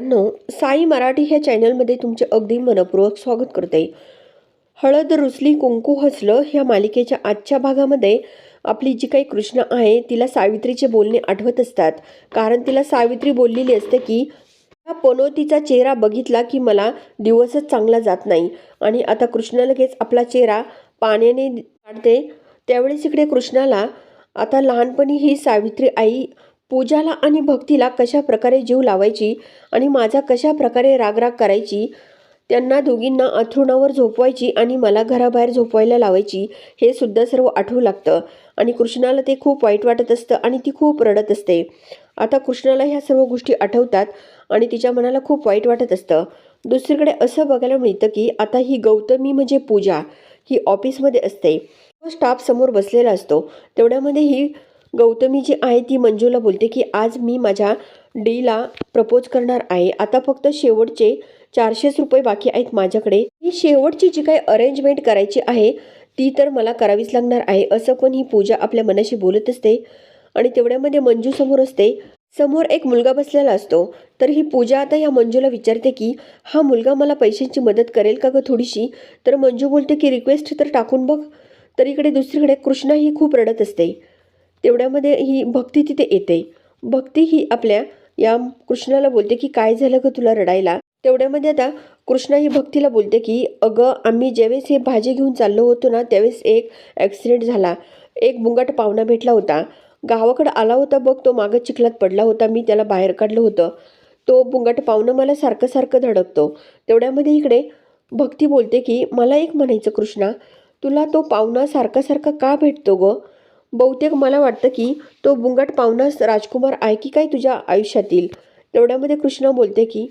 मित्रांनो साई मराठी ह्या चॅनलमध्ये तुमचे अगदी मनपूर्वक स्वागत करते. हळद रुसली कुंकू हसलं ह्या मालिकेच्या आजच्या भागामध्ये आपली जी काही कृष्ण आहे तिला सावित्रीचे बोलणे आठवत असतात. कारण तिला सावित्री बोललेली असते की हा पनोतीचा चेहरा बघितला की मला दिवसच चांगला जात नाही. आणि आता कृष्णा लगेच आपला चेहरा पाण्याने काढते. त्यावेळेस इकडे कृष्णाला आता लहानपणी ही सावित्री आई पूजाला आणि भक्तीला कशा प्रकारे जीव लावायची आणि माझा कशा प्रकारे रागराग करायची त्यांना दोघींना अथरुणावर झोपवायची आणि मला घराबाहेर झोपवायला लावायची हे सुद्धा सर्व आठवू लागतं. आणि कृष्णाला ते खूप वाईट वाटत असतं आणि ती खूप रडत असते. आता कृष्णाला ह्या सर्व गोष्टी आठवतात आणि तिच्या मनाला खूप वाईट वाटत असतं. दुसरीकडे असं बघायला मिळतं की आता ही गौतमी म्हणजे पूजा ही ऑफिसमध्ये असते. स्टाफ समोर बसलेला असतो. तेवढ्यामध्ये ही गौतमी जी आहे ती मंजूला बोलते की आज मी माझ्या डीला प्रपोज करणार आहे. आता फक्त शेवटचे चारशेच रुपये बाकी आहेत माझ्याकडे. ही शेवटची जी काही अरेंजमेंट करायची आहे ती तर मला करावीच लागणार आहे. असं पण ही पूजा आपल्या मनाशी बोलत असते आणि तेवढ्यामध्ये मंजू समोर असते. समोर एक मुलगा बसलेला असतो. तर ही पूजा आता या मंजूला विचारते की हा मुलगा मला पैशांची मदत करेल का ग थोडीशी? तर मंजू बोलते की रिक्वेस्ट तर टाकून बघ. तर इकडे दुसरीकडे कृष्णा ही खूप रडत असते. तेवढ्यामध्ये ही भक्ती तिथे येते. भक्ती ही आपल्या या कृष्णाला बोलते की काय झालं ग तुला रडायला? तेवढ्यामध्ये आता कृष्णा ही भक्तीला बोलते की अगं आम्ही ज्यावेळेस हे भाजी घेऊन चाललो होतो ना त्यावेळेस एक ॲक्सिडेंट झाला. एक बुंगाट पाहुणा भेटला होता. गावाकडं आला होता बघ तो मागं चिखलात पडला होता मी त्याला बाहेर काढलं होतं. तो बुंगाट पाहुणं मला सारखं सारखं धडकतो. तेवढ्यामध्ये इकडे भक्ती बोलते की मला एक म्हणायचं कृष्णा तुला तो पाहुणा सारखा सारखा का भेटतो गं? बहुतेक मला वाटतं की तो बुंगाट पाहुणास राजकुमार आहे की काय तुझ्या आयुष्यातील? तेवढ्यामध्ये कृष्णा बोलते की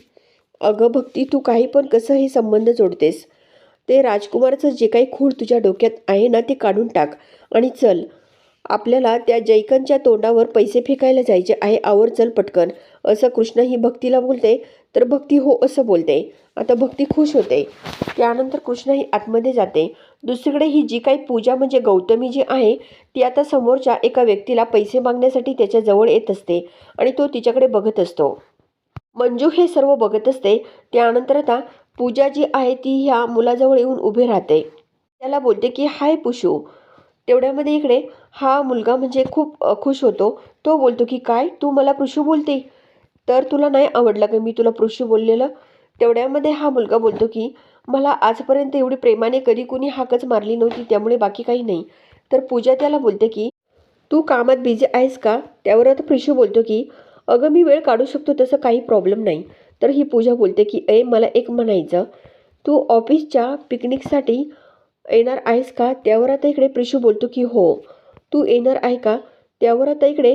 अगं भक्ती तू काही पण कसं हे संबंध जोडतेस? ते राजकुमारचं जे काही खूळ तुझ्या डोक्यात आहे ना ते काढून टाक आणि चल. आपल्याला त्या जैकनच्या तोंडावर पैसे फेकायला जायचे आहे आवर चल पटकन. असं कृष्ण ही भक्तीला बोलते. तर भक्ती हो असं बोलते. आता भक्ती खुश होते. त्यानंतर कृष्ण ही आतमध्ये जाते. दुसरीकडे ही जी काही पूजा म्हणजे गौतमी जी आहे ती आता समोरच्या एका व्यक्तीला पैसे मागण्यासाठी त्याच्याजवळ येत असते आणि तो तिच्याकडे बघत असतो. मंजू हे सर्व बघत असते. त्यानंतर आता पूजा जी आहे ती ह्या मुलाजवळ येऊन उभी राहते. त्याला बोलते की हाय पुशू. तेवढ्यामध्ये इकडे हा मुलगा म्हणजे खूप खुश होतो. तो बोलतो की काय? तू मला पृशू बोलते? तर तुला नाही आवडलं का मी तुला पृशू बोललेलं? तेवढ्यामध्ये हा मुलगा बोलतो की मला आजपर्यंत एवढी प्रेमाने कधी कुणी हाकच मारली नव्हती त्यामुळे बाकी काही नाही. तर पूजा त्याला बोलते की तू कामात बिझी आहेस का? त्यावर आता प्रिशू बोलतो की अगं मी वेळ काढू शकतो तसं काही प्रॉब्लेम नाही. तर ही पूजा बोलते की ए मला एक म्हणायचं. तू ऑफिसच्या पिकनिकसाठी येणार आहेस का? त्यावर आता इकडे प्रिशू बोलतो की हो. तू येणार आहे का? त्यावर आता इकडे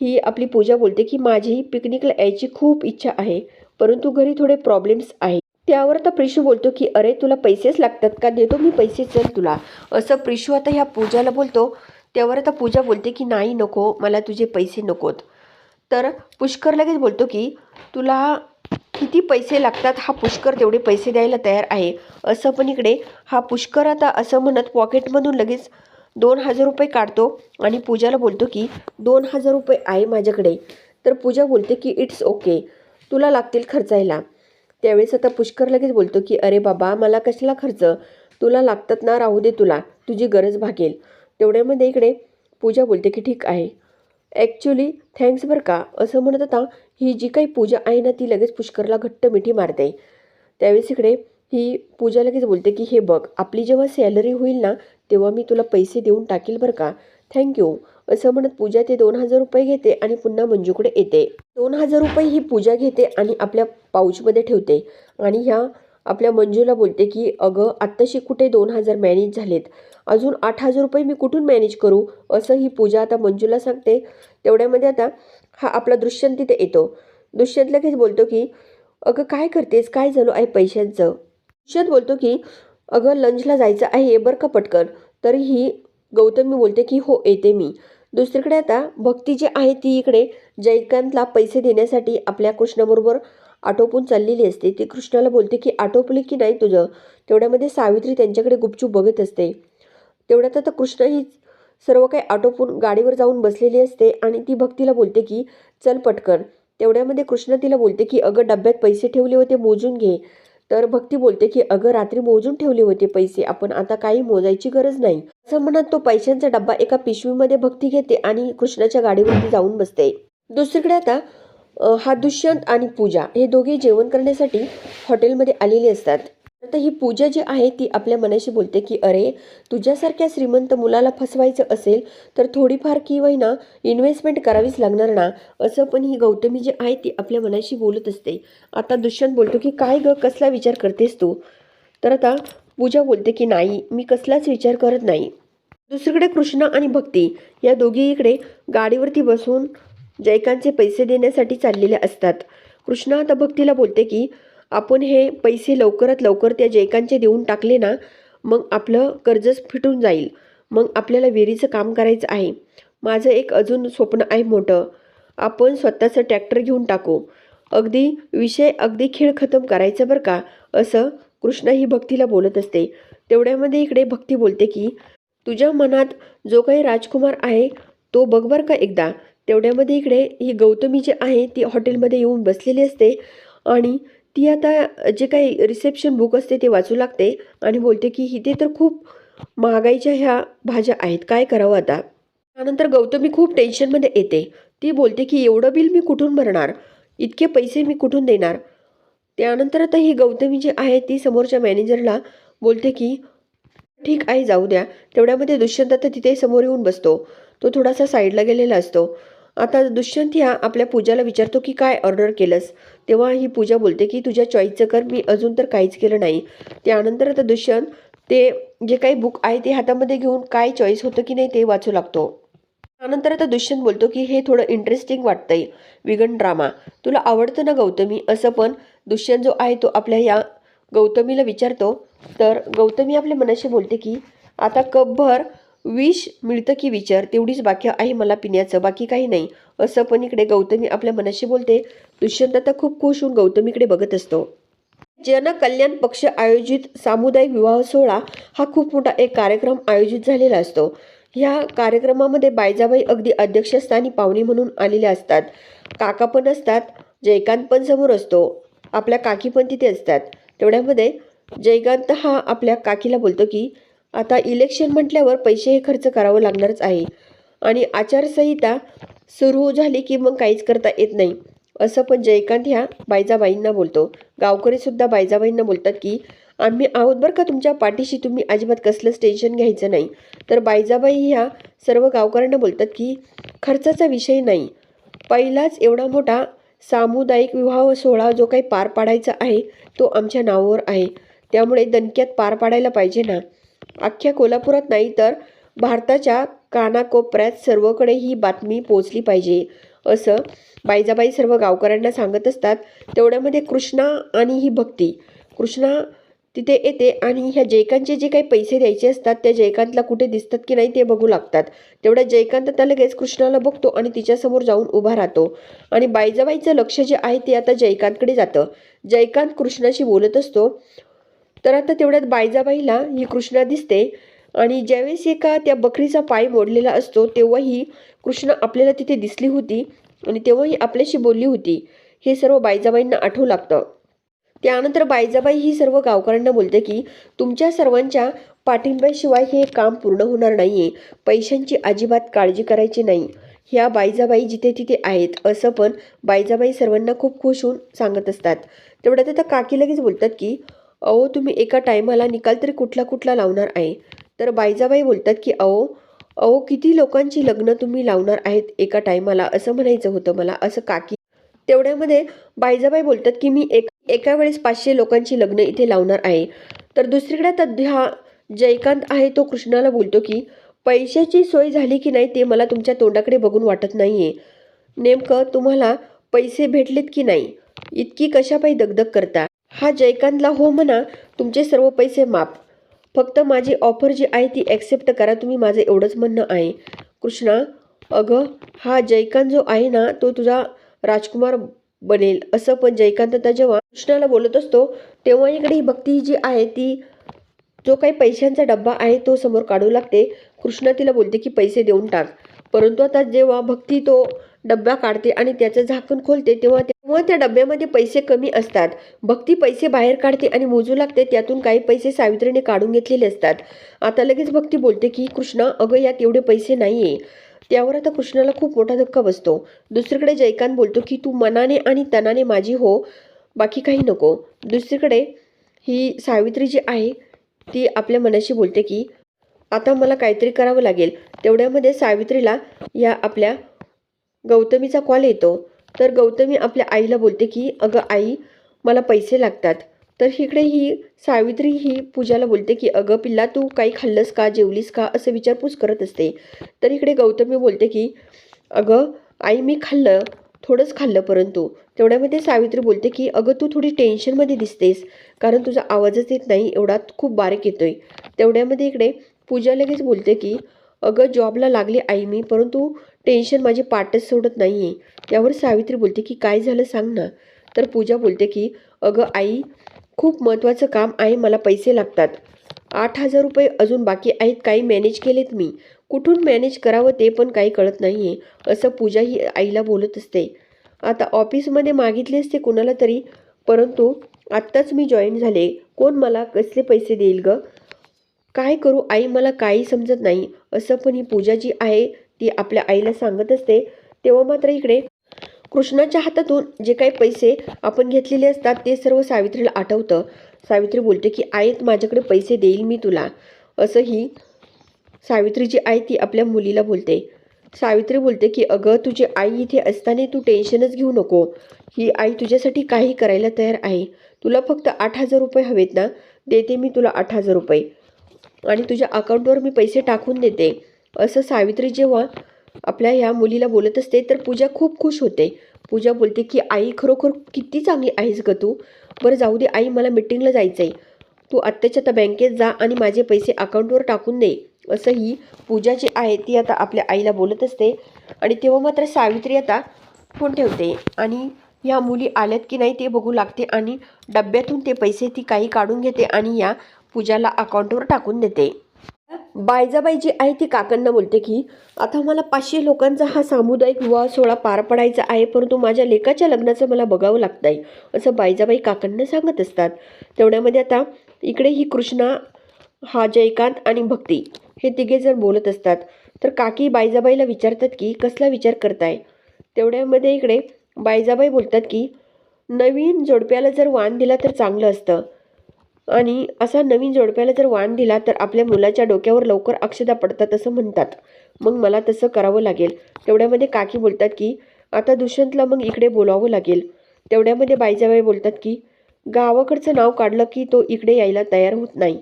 ही आपली पूजा बोलते की माझी पिकनिकला यायची खूप इच्छा आहे. परंतु घरी थोडे प्रॉब्लेम्स आहे त्यावर आता प्रिशू बोलतो की अरे तुला पैसेच लागतात का? देतो मी पैसे चल तुला. असं प्रिशू आता ह्या पूजाला बोलतो. त्यावर आता पूजा बोलते की नाही नको मला तुझे पैसे नकोत. तर पुष्कर लगेच बोलतो की तुला किती पैसे लागतात? हा पुष्कर तेवढे पैसे द्यायला तयार आहे. असं पण इकडे हा पुष्कर आता असं म्हणत पॉकेटमधून लगेच दोन हजार रुपये काढतो आणि पूजाला बोलतो की दोन हजार रुपये आहे माझ्याकडे. तर पूजा बोलते की इट्स ओके तुला लागतील खर्चायला. त्यावेळेस आता पुष्कर लगेच बोलतो की अरे बाबा मला कशाला खर्च? तुला लागतात ना राहू दे तुला. तुझी गरज भागेल. तेवढ्यामध्ये इकडे पूजा बोलते की ठीक आहे. ॲक्च्युली थँक्स बरं का. असं म्हणत आता ही जी काही पूजा आहे ना ती लगेच पुष्करला घट्ट मिठी मारते. त्यावेळेस इकडे ही पूजा लगेच बोलते की हे बघ आपली जेव्हा सॅलरी होईल ना तेव्हा मी तुला पैसे देऊन टाकील बरं का. थँक्यू असं म्हणत पूजा ते दोन हजार रुपये घेते आणि पुन्हा मंजूकडे येते. दोन हजार रुपये ही पूजा घेते आणि आपल्या पाऊचमध्ये ठेवते. आणि ह्या आपल्या मंजूला बोलते की अगं आत्ताशी कुठे दोन हजार मॅनेज झालेत? अजून आठ हजार रुपये मी कुठून मॅनेज करू? असं ही पूजा आता मंजूला सांगते. तेवढ्यामध्ये आता हा आपला दृश्यंत तिथे येतो. दुष्यंत लगेच बोलतो की अगं काय करतेस? काय झालं? आहे पैशांचं? दुष्यंत बोलतो की अगं लंचला जायचं आहे बरं का पटकन? तरीही गौतमी बोलते की हो येते मी. दुसरीकडे आता भक्ती जी आहे ती इकडे जयकांतला पैसे देण्यासाठी आपल्या कृष्णाबरोबर आटोपून चाललेली असते. ती कृष्णाला बोलते की आटोपली की नाही तुझं? तेवढ्यामध्ये सावित्री त्यांच्याकडे गुपचूप बघत असते. तेवढ्यात आता कृष्ण ही सर्व काही आटोपून गाडीवर जाऊन बसलेली असते आणि ती भक्तीला बोलते की चल पटकन. तेवढ्यामध्ये कृष्ण तिला बोलते की अगं डब्यात पैसे ठेवले होते मोजून घे. तर भक्ती बोलते की अगं रात्री मोजून ठेवले होते पैसे. आपण आता काही मोजायची गरज नाही. असं म्हणत तो पैशांचा डब्बा एका पिशवीमध्ये भक्ती घेते आणि कृष्णाच्या गाडीवरती जाऊन बसते. दुसरीकडे आता हा दुष्यंत आणि पूजा हे दोघे जेवण करण्यासाठी हॉटेलमध्ये आलेले असतात. आता ही पूजा जी आहे ती आपल्या मनाशी बोलते की अरे तुझ्यासारख्या श्रीमंत मुलाला फसवायचं असेल तर थोडीफार किंवा ना इन्व्हेस्टमेंट करावीच लागणार ना. असं पण ही गौतमी जी आहे ती आपल्या मनाशी बोलत असते. आता दुष्यंत बोलतो की काय ग कसला विचार करतेस तू? तर आता पूजा बोलते की नाही मी कसलाच विचार करत नाही. दुसरीकडे कृष्णा आणि भक्ती या दोघी इकडे गाडीवरती बसून जयकांतचे पैसे देण्यासाठी चाललेले असतात. कृष्णा आता भक्तीला बोलते की आपण हे पैसे लवकरात लवकर त्या जयकांतचे देऊन टाकले ना मग आपलं कर्जच फिटून जाईल. मग आपल्याला विहिरीचं काम करायचं आहे. माझं एक अजून स्वप्न आहे मोठं. आपण स्वतःचं ट्रॅक्टर घेऊन टाकू. अगदी विषय अगदी खेळ खतम करायचं बरं का? असं कृष्णा ही भक्तीला बोलत असते. तेवढ्यामध्ये इकडे भक्ती बोलते की तुझ्या मनात जो काही राजकुमार आहे तो बघ बरं का एकदा. तेवढ्यामध्ये इकडे ही गौतमी जी आहे ती हॉटेलमध्ये येऊन बसलेली असते आणि ती आता जे काही रिसेप्शन बुक असते ते वाचू लागते आणि बोलते की इथे तर खूप महागाईच्या ह्या भाज्या आहेत. काय करावं आता? त्यानंतर गौतमी खूप टेन्शनमध्ये येते. ती बोलते की एवढं बिल मी कुठून भरणार? इतके पैसे मी कुठून देणार? त्यानंतर आता ही गौतमी जी आहे ती समोरच्या मॅनेजरला बोलते की ठीक आहे जाऊ द्या. तेवढ्यामध्ये दुष्यंत आता तिथे समोर येऊन बसतो. तो थोडासा साईडला गेलेला असतो. आता दुष्यंत ह्या आपल्या पूजाला विचारतो की काय ऑर्डर केलंस? तेव्हा ही पूजा बोलते की तुझ्या चॉईसचं कर मी अजून तर काहीच केलं नाही. त्यानंतर आता दुष्यंत ते जे काही बुक आहे ते हातामध्ये घेऊन काय चॉईस होतं की नाही ते वाचू लागतो. त्यानंतर आता दुष्यंत बोलतो की हे थोडं इंटरेस्टिंग वाटतंय विगन ड्रामा तुला आवडतं ना गौतमी? असं पण. दुष्यंत जो आहे तो आपल्या या गौतमीला विचारतो. तर गौतमी आपल्या मनाशी बोलते की आता कपभर विष मिळतं की विचार? तेवढीच बाकी आहे मला पिण्याचं बाकी काही नाही. असं पण इकडे गौतमी आपल्या मनाशी बोलते. दुष्यंत आता खूप खुश होऊन गौतमीकडे बघत असतो. जनकल्याण पक्ष आयोजित सामुदायिक विवाह सोहळा हा खूप मोठा एक कार्यक्रम आयोजित झालेला असतो. ह्या कार्यक्रमामध्ये बायजाबाई अगदी अध्यक्षस्थानी पाहुणे म्हणून आलेल्या असतात. काका पण असतात. जयकांत पण समोर असतो. आपल्या काकी पण तिथे असतात. तेवढ्यामध्ये जयकांत हा आपल्या काकीला बोलतो की आता इलेक्शन म्हटल्यावर पैसे हे खर्च करावं लागणारच आहे. आणि आचारसंहिता सुरू झाली की मग काहीच करता येत नाही. असं पण जयकांत ह्या बायजाबाईंना बोलतो. गावकरीसुद्धा बायजाबाईंना बोलतात की आम्ही आहोत बरं का तुमच्या पाठीशी तुम्ही अजिबात कसलंच टेन्शन घ्यायचं नाही. तर बायजाबाई ह्या सर्व गावकऱ्यांना बोलतात की खर्चाचा विषय नाही. पहिलाच एवढा मोठा सामुदायिक विवाह सोहळा जो काही पार पाडायचा आहे तो आमच्या नावावर आहे. त्यामुळे दणक्यात पार पाडायला पाहिजे ना. अख्ख्या कोल्हापुरात नाही तर भारताच्या कानाकोपऱ्यात सर्वकडे ही बातमी पोचली पाहिजे असं बाईजाबाई सर्व गावकऱ्यांना सांगत असतात. तेवढ्यामध्ये कृष्णा आणि ही भक्ती. कृष्णा तिथे येते आणि ह्या जयकांतचे जे काही पैसे द्यायचे असतात त्या जयकांतला कुठे दिसतात की नाही ते बघू लागतात. तेवढ्या जयकांत आता लगेच कृष्णाला बघतो आणि तिच्यासमोर जाऊन उभा राहतो. आणि बाईजाबाईचं लक्ष जे आहे ते आता जयकांतकडे जातं. जयकांत कृष्णाशी बोलत असतो तर आता तेवढ्यात बायजाबाईला ही कृष्णा दिसते आणि ज्यावेळेस एका त्या बकरीचा पाय मोडलेला असतो तेव्हाही कृष्णा आपल्याला तिथे दिसली होती आणि तेव्हाही आपल्याशी बोलली होती. हे सर्व बायजाबाईंना आठवू लागतं. त्यानंतर बायजाबाई ही सर्व गावकऱ्यांना बोलते की तुमच्या सर्वांच्या पाठिंब्याशिवाय हे काम पूर्ण होणार नाही आहे पैशांची अजिबात काळजी करायची नाही. ह्या बायजाबाई जिथे तिथे आहेत असं पण बायजाबाई सर्वांना खूप खुश होऊन सांगत असतात. तेवढ्यात आता काकी लगेच बोलतात की अहो तुम्ही एका टायमाला निकाल तरी कुठला कुठला लावणार आहे? तर बायजाबाई बोलतात की अहो अहो किती लोकांची लग्न तुम्ही लावणार आहेत एका टायमाला? असं म्हणायचं होतं मला असं काकी. तेवढ्यामध्ये बायजाबाई बोलतात की मी एक एका वेळेस पाचशे लोकांची लग्न इथे लावणार आहे. तर दुसरीकडे आता हा जयकांत आहे तो कृष्णाला बोलतो की पैशाची सोय झाली की नाही ते मला तुमच्या तोंडाकडे बघून वाटत नाही आहे नेमकं तुम्हाला पैसे भेटलेत की नाही? इतकी कशापायी दगदग करता? हा जयकांतला हो म्हणा तुमचे सर्व पैसे माफ. फक्त माझी ऑफर जी आहे ती ॲक्सेप्ट करा तुम्ही माझं एवढंच म्हणणं आहे. कृष्णा अगं हा जयकांत जो आहे ना तो तुझा राजकुमार बनेल. असं पण जयकांत आता जेव्हा कृष्णाला बोलत असतो तेव्हा इकडे ही भक्ती जी आहे ती जो काही पैशांचा डब्बा आहे तो समोर काढू लागते. कृष्णा तिला बोलते की पैसे देऊन टाक. परंतु आता जेव्हा भक्ती तो डब्बा काढते आणि त्याचं झाकण खोलते तेव्हा व त्या डब्यामध्ये पैसे कमी असतात. भक्ती पैसे बाहेर काढते आणि मोजू लागते. त्यातून काही पैसे सावित्रीने काढून घेतलेले असतात. आता लगेच भक्ती बोलते की कृष्णा अगं यात एवढे पैसे नाही आहे त्यावर आता कृष्णाला खूप मोठा धक्का बसतो. दुसरीकडे जयकांत बोलतो की तू मनाने आणि तनाने माझी हो बाकी काही नको. दुसरीकडे ही सावित्री जी आहे ती आपल्या मनाशी बोलते की आता मला काहीतरी करावं लागेल. तेवढ्यामध्ये सावित्रीला या आपल्या गौतमीचा कॉल येतो. तर गौतमी आपल्या आईला बोलते की अगं आई मला पैसे लागतात. तर इकडे ही सावित्री ही पूजाला बोलते की अगं पिल्ला तू काही खाल्लंस का जेवलीस का असं विचारपूस करत असते. तर इकडे गौतमी बोलते की अगं आई मी खाल्लं थोडंच खाल्लं परंतु. तेवढ्यामध्ये सावित्री बोलते की अगं तू थोडी टेन्शनमध्ये दिसतेस कारण तुझा आवाजच येत नाही एवढा खूप बारीक येतोय. तेवढ्यामध्ये इकडे पूजा लगेच बोलते की अगं जॉबला लागली आई मी परंतु टेन्शन माझी पाठच सोडत नाही आहे त्यावर सावित्री बोलते की काय झालं सांग ना. तर पूजा बोलते की अगं आई खूप महत्त्वाचं काम आहे मला पैसे लागतात. आठ हजार रुपये अजून बाकी आहेत काही मॅनेज केलेत मी. कुठून मॅनेज करावं ते पण काही कळत नाही आहे असं पूजा ही आईला बोलत असते. आता ऑफिसमध्ये मागितले असते कुणाला तरी परंतु आत्ताच मी जॉईन झाले. कोण मला कसले पैसे देईल ग? काय करू आई मला काही समजत नाही. असं पण ही पूजा जी आहे ती आपल्या आईला सांगत असते तेव्हा मात्र इकडे कृष्णाच्या हातातून जे काही पैसे आपण घेतलेले असतात ते सर्व सावित्रीला आठवतं. सावित्री बोलते की आईत माझ्याकडे पैसे देईल मी तुला. असं ही सावित्री जी आहे ती आपल्या मुलीला बोलते. सावित्री बोलते की अगं तुझी आई इथे असताना तू टेन्शनच घेऊ नको. ही आई तुझ्यासाठी काही करायला तयार आहे. तुला फक्त आठ हजार रुपये हवेत ना? देते मी तुला आठ हजार रुपये. आणि तुझ्या अकाउंटवर मी पैसे टाकून देते. असं सावित्री जेव्हा आपल्या ह्या मुलीला बोलत असते तर पूजा खूप खुश होते. पूजा बोलते की आई खरोखर किती चांगली आहेस ग तू. बरं जाऊ दे आई मला मिटिंगला जायचं आहे तू आत्ताच्या आता बँकेत जा आणि माझे पैसे अकाउंटवर टाकून दे. असं ही पूजा जी आहे ती आता आपल्या आईला बोलत असते. आणि तेव्हा मात्र सावित्री आता फोन ठेवते. आणि ह्या मुली आल्यात की नाही ते बघू लागते आणि डब्यातून ते पैसे ती काही काढून घेते आणि या पूजाला अकाउंटवर टाकून देते. बायजाबाई जी आहे ती काकांना बोलते की आता मला पाचशे लोकांचा हा सामुदायिक विवाह सोहळा पार पडायचा आहे परंतु माझ्या लेकाच्या लग्नाचं मला बघावं लागत आहे असं बायजाबाई काकांना सांगत असतात. तेवढ्यामध्ये आता इकडे ही कृष्णा हा जयकांत आणि भक्ती हे तिघे जर बोलत असतात. तर काकी बायजाबाईला विचारतात की कसला विचार करताय? तेवढ्यामध्ये इकडे बायजाबाई बोलतात की नवीन जोडप्याला जर वाण दिला तर चांगलं असतं. आणि असा नवीन जोडप्याला जर वाण दिला तर आपल्या मुलाच्या डोक्यावर लवकर अक्षदा पडतात असं म्हणतात. मग मला तसं करावं लागेल. तेवढ्यामध्ये काकी बोलतात की आता दुष्यंतला मग इकडे बोलावं लागेल. तेवढ्यामध्ये बाईजाबाई बोलतात की गावाकडचं नाव काढलं की तो इकडे यायला तयार होत नाही.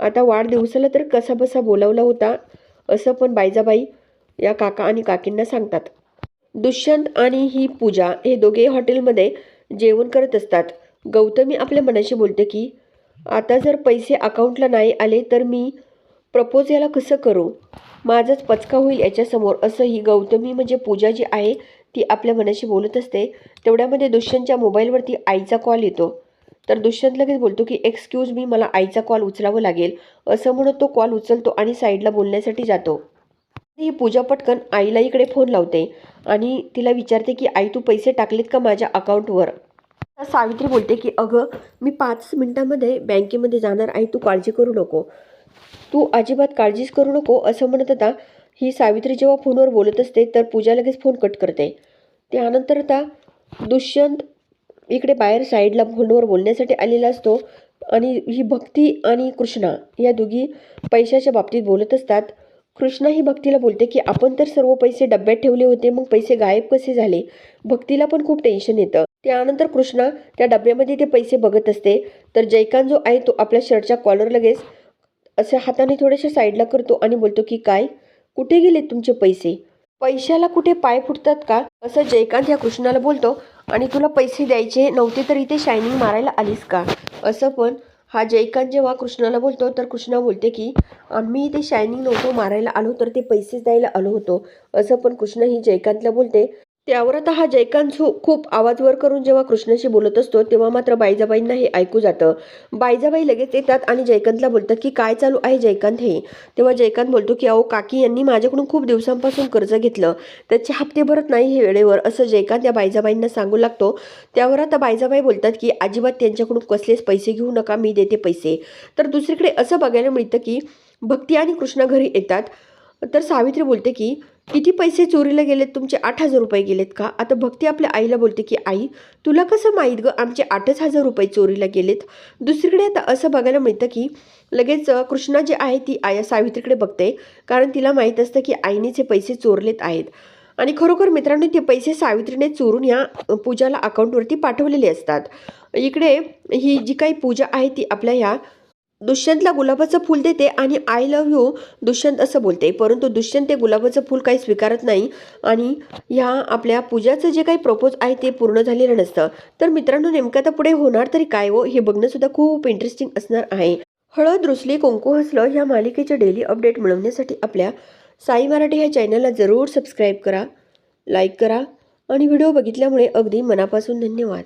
आता वाढदिवसाला तर कसा बसा बोलावला होता. असं पण बाईजाबाई या काका आणि काकींना सांगतात. दुष्यंत आणि ही पूजा हे दोघे हॉटेलमध्ये जेवण करत असतात. गौतमी आपल्या मनाशी बोलते की आता जर पैसे अकाउंटला नाही आले तर मी प्रपोज याला कसं करू? माझाच पचका होईल याच्यासमोर असं ही गौतमी म्हणजे पूजा जी आहे ती आपल्या मनाशी बोलत असते. तेवढ्यामध्ये दुष्यंतच्या मोबाईलवरती आईचा कॉल येतो. तर दुष्यंत लगेच बोलतो की एक्सक्यूज मी मला आईचा कॉल उचलावं लागेल. असं म्हणत तो कॉल उचलतो आणि साईडला बोलण्यासाठी जातो. ही पूजा पटकन आईला इकडे फोन लावते आणि तिला विचारते की आई तू पैसे टाकलेत का माझ्या अकाउंटवर सावित्री बोलते की अगं मी पाच मिनटामध्ये बँकेमध्ये जाणार आहे तू काळजी करू नको. तू अजिबात काळजीच करू नको असं म्हणत आता ही सावित्री जेव्हा फोनवर बोलत असते तर पूजा लगेच फोन कट करते. त्यानंतर आता दुष्यंत इकडे बाहेर साईडला फोनवर बोलण्यासाठी आलेला असतो आणि ही भक्ती आणि कृष्णा या दोघी पैशाच्या बाबतीत बोलत असतात. कृष्णा ही भक्तीला बोलते की आपण तर सर्व पैसे डब्यात ठेवले होते मग पैसे गायब कसे झाले? भक्तीला पण खूप टेन्शन येतं. त्यानंतर कृष्णा त्या डब्यामध्ये ते पैसे बघत असते. तर जयकांत जो आहे तो आपल्या शर्टच्या कॉलर लगेच असे हाताने थोडेसे साईडला करतो आणि बोलतो की काय? कुठे गेले तुमचे पैसे? पैशाला कुठे पाय फुटतात का? असं जयकांत या कृष्णाला बोलतो. आणि तुला पैसे द्यायचे नव्हते तर इथे शायनिंग मारायला आलीस का? असं पण हा जयकांत जेव्हा कृष्णाला बोलतो तर कृष्णा बोलते की आम्ही इथे शायनिंग नव्हतो मारायला आलो तर ते पैसेच द्यायला आलो होतो. असं पण कृष्णा ही जयकांतला बोलते. त्यावर आता हा जयकांत सु- खूप आवाजवर करून जेव्हा कृष्णाशी बोलत असतो तेव्हा मात्र बायजाबाईंना हे ऐकू जातं. बायजाबाई लगेच येतात आणि जयकांतला बोलतात की काय चालू आहे जयकांत हे? तेव्हा जयकांत बोलतो की अहो काकी यांनी माझ्याकडून खूप दिवसांपासून कर्ज घेतलं. त्याचे हप्ते भरत नाही हे वेळेवर असं जयकांत या बायजाबाईंना सांगू लागतो. त्यावर आता बायजाबाई बोलतात की अजिबात त्यांच्याकडून कसलेच पैसे घेऊ नका मी देते पैसे. तर दुसरीकडे असं बघायला मिळतं की भक्ती आणि कृष्णा घरी येतात. तर सावित्री बोलते की किती पैसे चोरीला गेलेत? तुमचे आठ हजार रुपये गेलेत का? आता भक्ती आपल्या आईला बोलते की आई तुला कसं माहीत गं? आमचे आठच हजार रुपये चोरीला गेलेत. दुसरीकडे आता असं बघायला मिळतं की लगेच कृष्णा जी आहे ती आया सावित्रीकडे बघते कारण तिला माहीत असतं की आईनेच हे पैसे चोरलेत आहेत. आणि खरोखर मित्रांनो ते पैसे सावित्रीने चोरून या पूजाला अकाउंटवरती पाठवलेले असतात. इकडे ही जी काही पूजा आहे ती आपल्या ह्या दुष्यंतला गुलाबाचं फूल देते आणि आय लव्ह यू दुष्यंत असं बोलते. परंतु दुष्यंत ते गुलाबाचं फूल काही स्वीकारत नाही आणि ह्या आपल्या पूजाचं जे काही प्रपोज आहे ते पूर्ण झालेलं नसतं. तर मित्रांनो नेमकं आता पुढे होणार तरी काय हो हे बघणंसुद्धा खूप इंटरेस्टिंग असणार आहे. हळद रुसली कुंकू हसलं ह्या मालिकेचे डेली अपडेट मिळवण्यासाठी आपल्या साई मराठी ह्या चॅनलला जरूर सबस्क्राईब करा लाईक करा आणि व्हिडिओ बघितल्यामुळे अगदी मनापासून धन्यवाद.